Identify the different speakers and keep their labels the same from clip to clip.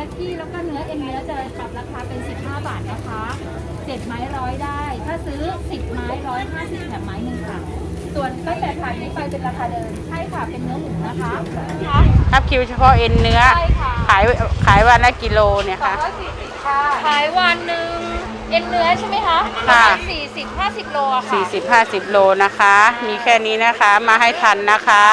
Speaker 1: ลักกี้แล้วก็เนื้อเอ็นเนื้อจะปรับราคาเป็น 15 บาทนะคะ7ไม้ร้อยได้ ถ้าซื้อ 10 ไม้ร้อยห้าสิบแถมไม้หนึ่งค่ะ ส่วนตั้งแต่ถาดนี้ไปเป็นราคาเดิมใช่ค่ะเป็นเนื้อหมูนะคะค่ะ
Speaker 2: รับคิวเฉพาะเอ็นเนื้อ
Speaker 1: ใช่ค่ะ
Speaker 2: ขายขายวันละกิโลเนี่ย
Speaker 1: สอง
Speaker 2: ค่ะ
Speaker 1: ร้อยสี่สิบค่ะขายวันหนึ่งเอ็นเนื้อใช่ไหมคะ
Speaker 2: ค่ะ
Speaker 1: สี่สิบห้าสิบโลอะค่ะ
Speaker 2: 40 50 โลนะคะ มีแค่นี้นะคะมาให้ทันนะคะ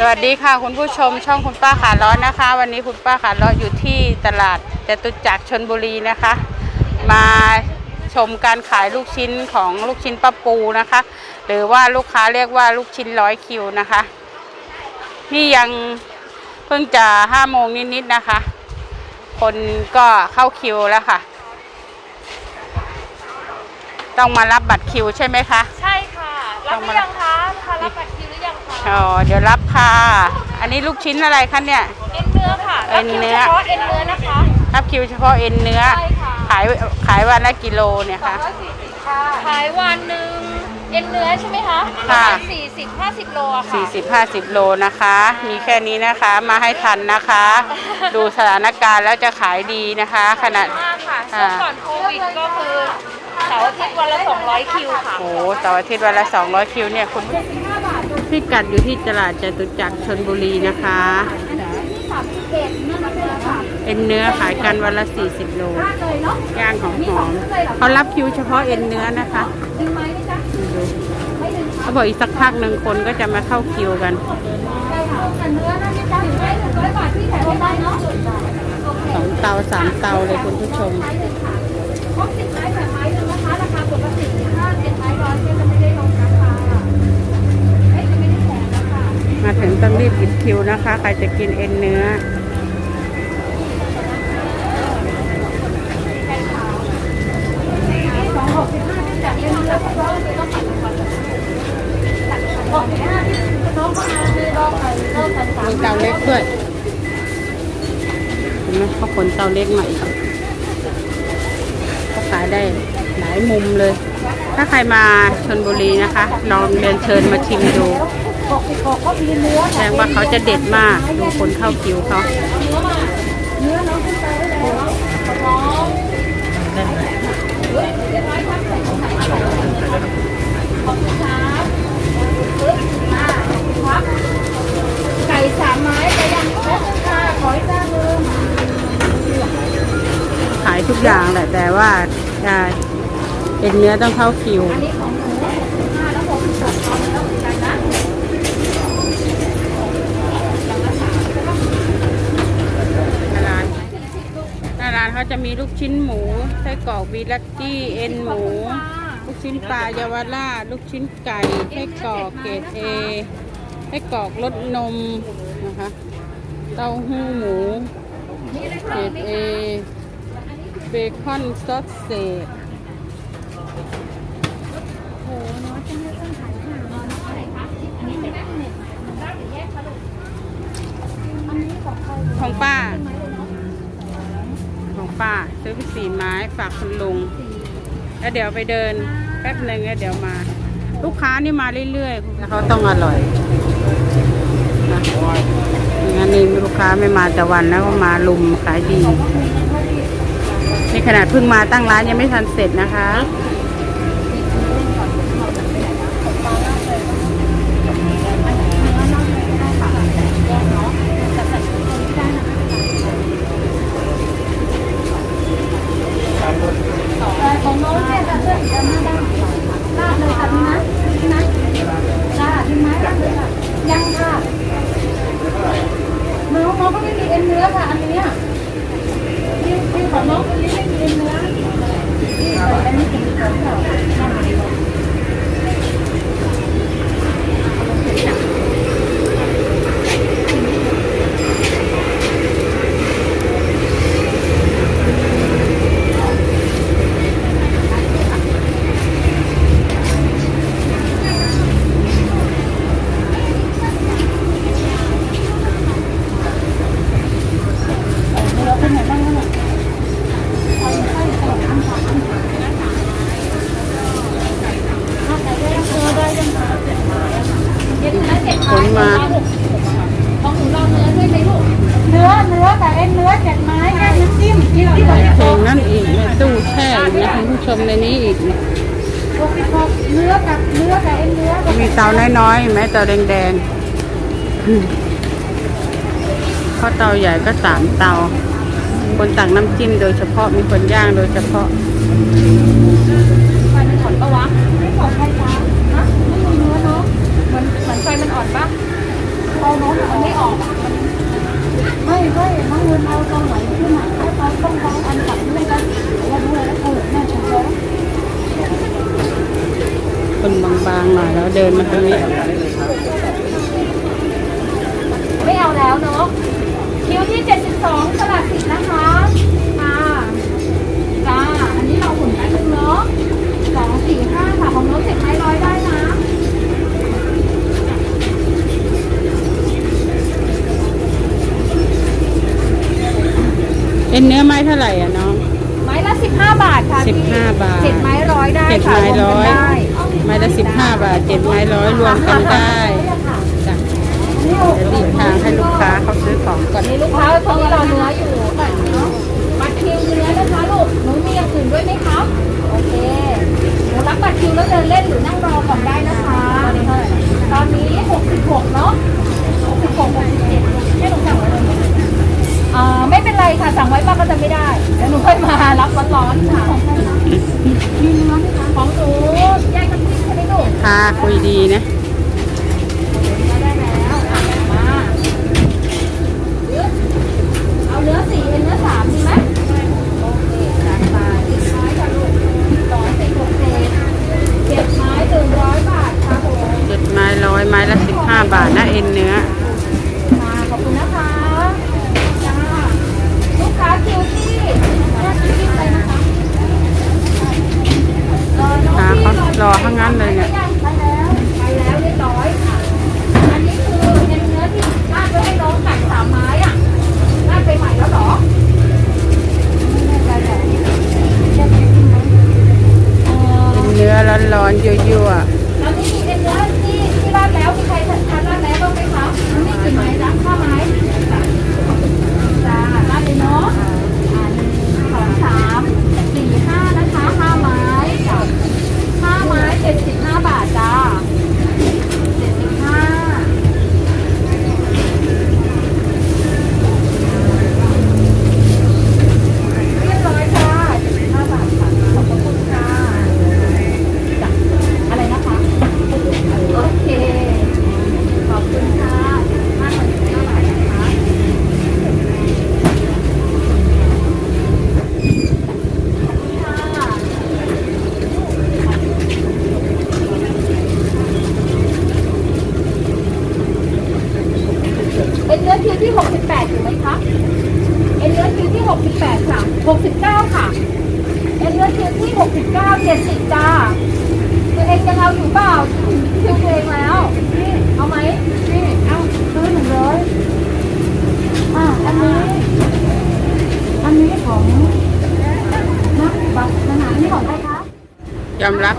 Speaker 2: สวัสดีค่ะคุณผู้ชมช่องคุณป้าขาล้อนะคะ วันนี้คุณป้าขาล้ออยู่ที่ตลาดจตุจักรชนบุรีนะคะ มาชมการขายลูกชิ้นของลูกชิ้นป้าปูนะคะ หรือว่าลูกค้าเรียกว่าลูกชิ้นร้อยคิวนะคะ นี่ยังเพิ่งจะห้าโมงนิดๆนะคะ คนก็เข้าคิวแล้วค่ะ ต้องมารับบัตรคิวใช่ไหมคะ
Speaker 1: ใช่ค่ะ รับหรือยังคะลูกค้ารับบัตร อยังคะ
Speaker 2: อ๋อเดี๋ยวรับค่ะ อันนี้ลูกชิ้นอะไรคะเนี่ย
Speaker 1: เอ็นเนื้อค่ะ
Speaker 2: เอ็นเนื้อ
Speaker 1: รับคิวเฉพาะเอ็นเนื้อนะคะ
Speaker 2: รับคิวเฉพาะเอ็นเนื้อ
Speaker 1: ใช่ค่ะ
Speaker 2: ขายขายวันละกิโลเนี่ยค่ะ
Speaker 1: ค่ะขายวันหนึ่งเอ็นเนื้อใช่ไหมคะ
Speaker 2: ค่ะ
Speaker 1: สี่สิบห้าสิบโลอะค่ะ
Speaker 2: 40 50 โลนะคะ มีแค่นี้นะคะมาให้ทันนะคะ ดูสถานการณ์แล้วจะขายดีนะคะ ขนาด
Speaker 1: มากค่ะช่วงก่อนโควิดก็คือเสาร์อาทิตย์วันละ200คิวค่ะ
Speaker 2: โอ้โหเสาร์อาทิตย์วันละ 200 คิวเนี่ยคุณ พิกัดอยู่ที่ตลาดจตุจักรชนบุรีนะคะเอ็นเนื้อขายกันวันละ 40 โลย่างของหอมเขารับคิวเฉพาะเอ็นเนื้อนะคะ
Speaker 1: ดึงไม้ไหมจ๊ะ
Speaker 2: ดูเขาบอกอีกสักพักหนึ่งคนก็จะมาเข้าคิวกันสองเตาสามเตาเลยคุณผู้ชม
Speaker 1: มาถึง
Speaker 2: ต้องรีบหยิบคิวนะคะ ใครจะกินเอ็นเนื้อ
Speaker 1: สองหกสิบห้าที่จัดเป็นแล้วก็ต้องต้องปัดก่อนหกสิบห้าที่น้องก็มาคือรอบไปรอบไปสาม
Speaker 2: มีเตาเล็กด้วยเห็นไหมเขาขนเตาเล็กมาอีกเขาขายได้หลายมุมเลย ถ้าใครมาชนบุรีนะคะ ลองเรียนเชิญมาชิมดู แสดงว่าเขาจะเด็ดมาก ดูคนเข้าคิวเขา
Speaker 1: เนื้อน้อน้องขึ้นไปได้แล้วน้องเรียบร้อนขอบคุณครับอ่าขอบคุณครับไก่สามไม้ไปยังครบค่ะขอให้จ้าลืม
Speaker 2: ขายทุกอย่างแหละแต่ว่าเอ็นเนื้อต้องเข้าคิว
Speaker 1: อันนี้ของหนู65แล้ว66ตอนนี้ต้องเหมือนกันนะ
Speaker 2: หน้าร้านหน้าร้านเขา จะมีลูกชิ้นหมูไส้กรอกวีลักกี้เอ็นหมู ลูกชิ้นปลาเยาวราชลูกชิ้นไก่ไส้กรอกเกรดเอไส้กรอกรสนมนะคะเต้าหู้หมูเกรดเอเบคอนซอสเศษ
Speaker 1: โอ้โหน้อยจังเลยต้องขายค่ะน้อยเท่าไหร่คะอันนี้เป็นแม่เน็ตได้หรือแยกคะลูกอันนี้ของใคร
Speaker 2: ของป้า
Speaker 1: เป็นไม้เลยเนาะ
Speaker 2: ของ ป้า ซื้อไปสี่ไม้ฝากคุณลุง แล้วเดี๋ยวไปเดินแป๊บหนึ่งแล้วเดี๋ยวมา ลูกค้านี่มาเรื่อยๆแล้วเขาต้องอร่อยนะงั้นนี่ลูกค้าไม่มาแต่วันแล้วก็มาลุมขายดีนี่ขนาดเพิ่งมาตั้งร้านยังไม่ทันเสร็จนะคะ
Speaker 1: แต่ของน้องเนี่ยจะเชื่อมกันหน้าด้านลาดเลยค่ะพี่นะพี่นะลาดพี่ไม้ลาดเลยค่ะ ยังค่ะน้องน้องก็ไม่มีเอ็นเนื้อค่ะ อันเนี้ยที่ที่ของน้องคนนี้ไม่มีเอ็นเนื้อที่อันนี้เป็น ด้วยไหมลูกเนื้อเนื้อแต่เอ็นเนื้อเจ็ดไม้แค่น้ำจิ้มที่เราใส่
Speaker 2: เพลงนั่นอีกเนี่ตู้แช่อยู่นะคุณผู้ชมในนี้อีกเนี่ย
Speaker 1: หกสิบหกเนื้อกับเนื้อแต่เอ็นเนื้อ
Speaker 2: มีเตาน้อยๆเห็นไหมเตาแดงๆเพราะเตาใหญ่ก็สามเตา คนตักน้ำจิ้มโดยเฉพาะมีคนย่างโดยเฉพาะ
Speaker 1: ไฟมันอ่อนปะวะไม่อ่อนไฟฟ้าฮะไม่มีเนื้อเนาะเหมือนเหมือนไฟมันอ่อนปะ เอาเนาะมันไม่ออก ไม่ไม่น้องเงินเอาตรงไหนขึ้นมาเอาเขาต้องเอาอันตัดไม่ได้เราดูแลยเออแม่ชมแล้ว
Speaker 2: คนบางๆหน่อยแล้วเดินมาทางนี้
Speaker 1: ไม่เอาแล้วเนาะคิวที่ 72สลัดสิบนะคะคะจ้าอันนี้เราหมุนแป๊บนึงเนาะสองสี่ห้าค่ะของน้องเสร็จไม้ร้อยได้นะ
Speaker 2: เอ็นเนื้อไม้เท่าไหร่อะน้อง
Speaker 1: ไม้ละ 15 บาทค่ะพี่
Speaker 2: 15บาท
Speaker 1: เจ็ดไม้ร้อยได้
Speaker 2: เจ็ด
Speaker 1: ค่ะ
Speaker 2: ไม้ร้อย
Speaker 1: วมกันได้
Speaker 2: ไม้ละสิบห้าบาทเจ็ดไม้ร้อยรวมกันได้จ้ะเดี๋ยวหลีกทางให้ลูกค้าเขาซื้อของก่อน
Speaker 1: นี่ลูกค้าคนนี้รอเนื้ออยู่เนาะบัตรคิวเนื้อนะคะลูกหนูมีอย่างอื่นด้วยไหมคะโอเคเดี๋ยวรับบัตรคิวแล้วเดินเล่นหรือนั่งรอก่อนได้นะคะตอนนี้ 66 เนาะ66 67ให้หนูสั่งไว้เลยอ่าไม่เป็นไร ค่ะสั่งไว้ป้าก็จะไม่ได้เดี๋ยวหนูค่อยมารับร้อนๆค่ะมีเนื้อไหมคะของหนูแยกกันที่ใช่ไหมลูก
Speaker 2: ค่ะคุยดีนะ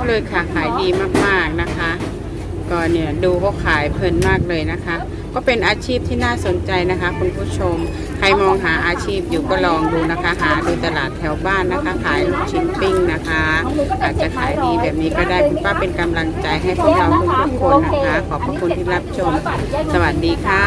Speaker 1: เลยค่ะ ขา
Speaker 2: ย
Speaker 1: ดีมาก
Speaker 2: ๆ
Speaker 1: นะคะ ก็เนี่ย
Speaker 2: ดูเขาขายเพลินมากเลยนะคะ ก็เป็นอาชีพที่น่าสนใจนะคะ คุณผู้ชม ใครมองหาอาชีพอยู่ก็ลองดูนะคะ หาดูตลาดแถวบ้านนะคะ ขายลูกชิ้นปิ้งนะคะ อาจจะขายดีแบบนี้ก็ได้คุณป้าเป็นกำลังใจให้พวกเราทุกๆคนนะคะ ขอบพระคุณที่รับชม สวัสดีค่ะ